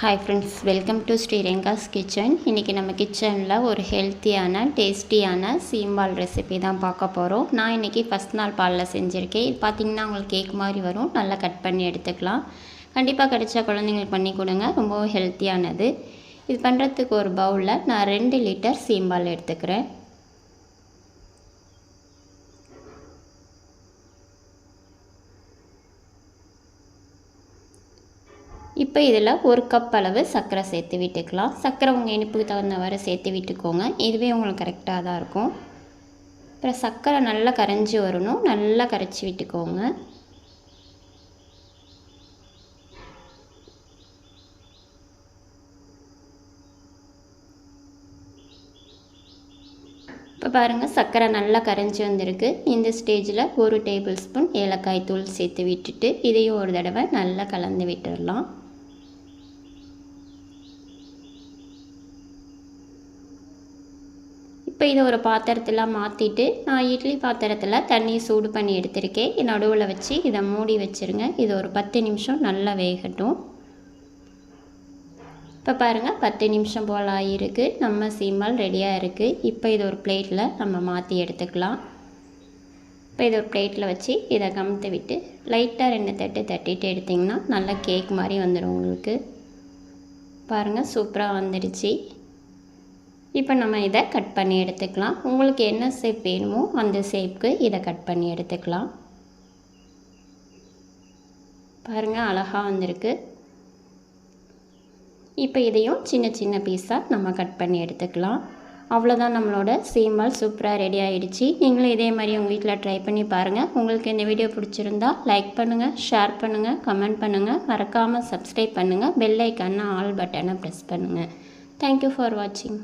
Hi friends welcome to Sriranga's kitchen இன்றைக்கி நம்ம கிச்சனில் ஒரு ஹெல்த்தியான டேஸ்டியான சீம்பால் ரெசிபி தான் பார்க்க போகிறோம் நான் இன்றைக்கி ஃபஸ்ட் நாள் பாலில் செஞ்சுருக்கேன். இது பார்த்திங்கன்னா உங்களுக்கு கேக் மாதிரி வரும். நல்லா கட் பண்ணி எடுத்துக்கலாம். கண்டிப்பாக கிடைச்சா குழந்தைங்களுக்கு பண்ணி கொடுங்க. ரொம்பவும் ஹெல்த்தியானது இது பண்ணுறதுக்கு ஒரு பவுலில் நான் ரெண்டு லிட்டர் சீம்பால் எடுத்துக்கிறேன். இப்போ இதில் ஒரு கப் அளவு சர்க்கரை சேர்த்து விட்டுக்கலாம். சர்க்கரை உங்கள் இனிப்புக்கு தகுந்தவாறு சேர்த்து விட்டுக்கோங்க. இதுவே உங்களுக்கு கரெக்டாக தான் இருக்கும். அப்புறம் சர்க்கரை நல்லா கரைஞ்சி வரணும். நல்லா கரைச்சி விட்டுக்கோங்க. இப்போ பாருங்கள் சர்க்கரை நல்லா கரைஞ்சி வந்திருக்கு. இந்த ஸ்டேஜில் ஒரு டேபிள் ஸ்பூன் ஏலக்காய் தூள் சேர்த்து விட்டுட்டு இதையும் ஒரு தடவை நல்லா கலந்து விட்டுடலாம் இப்போ இதை ஒரு பாத்திரத்தில் மாற்றிட்டு நான் இட்லி பாத்திரத்தில் தண்ணி சூடு பண்ணி எடுத்திருக்கேன். நடுவில் வச்சு இதை மூடி வச்சுருங்க. இது ஒரு பத்து நிமிஷம் நல்லா வேகட்டும். இப்போ பாருங்கள் பத்து நிமிஷம் போல் ஆகிருக்கு நம்ம சீமால் ரெடியாக இருக்குது இப்போ இது ஒரு பிளேட்டில் நம்ம மாற்றி எடுத்துக்கலாம். இப்போ இது ஒரு பிளேட்டில் வச்சு இதை கமுத்து விட்டு லைட்டாக ரெண்டு தட்டு தட்டிட்டு எடுத்திங்கன்னா நல்லா கேக் மாதிரி வந்துடும் உங்களுக்கு. பாருங்கள் சூப்பராக வந்துடுச்சு. இப்போ நம்ம இதை கட் பண்ணி எடுத்துக்கலாம். உங்களுக்கு என்ன ஷேப் வேணுமோ அந்த ஷேப்புக்கு இதை கட் பண்ணி எடுத்துக்கலாம். பாருங்கள் அழகாக வந்திருக்கு. இப்போ இதையும் சின்ன சின்ன பீஸாக நம்ம கட் பண்ணி எடுத்துக்கலாம். அவ்வளோதான் நம்மளோட சீமல் சூப்பராக ரெடி ஆகிடுச்சு நீங்களும் இதே மாதிரி உங்கள் வீட்டில் ட்ரை பண்ணி பாருங்கள் உங்களுக்கு இந்த வீடியோ பிடிச்சிருந்தா லைக் பண்ணுங்கள் ஷேர் பண்ணுங்கள் கமெண்ட் பண்ணுங்கள் மறக்காமல் சப்ஸ்கிரைப் பண்ணுங்கள் பெல் ஐக்கான ஆல் பட்டனை ப்ரெஸ் பண்ணுங்கள் தேங்க்யூ ஃபார் வாட்சிங்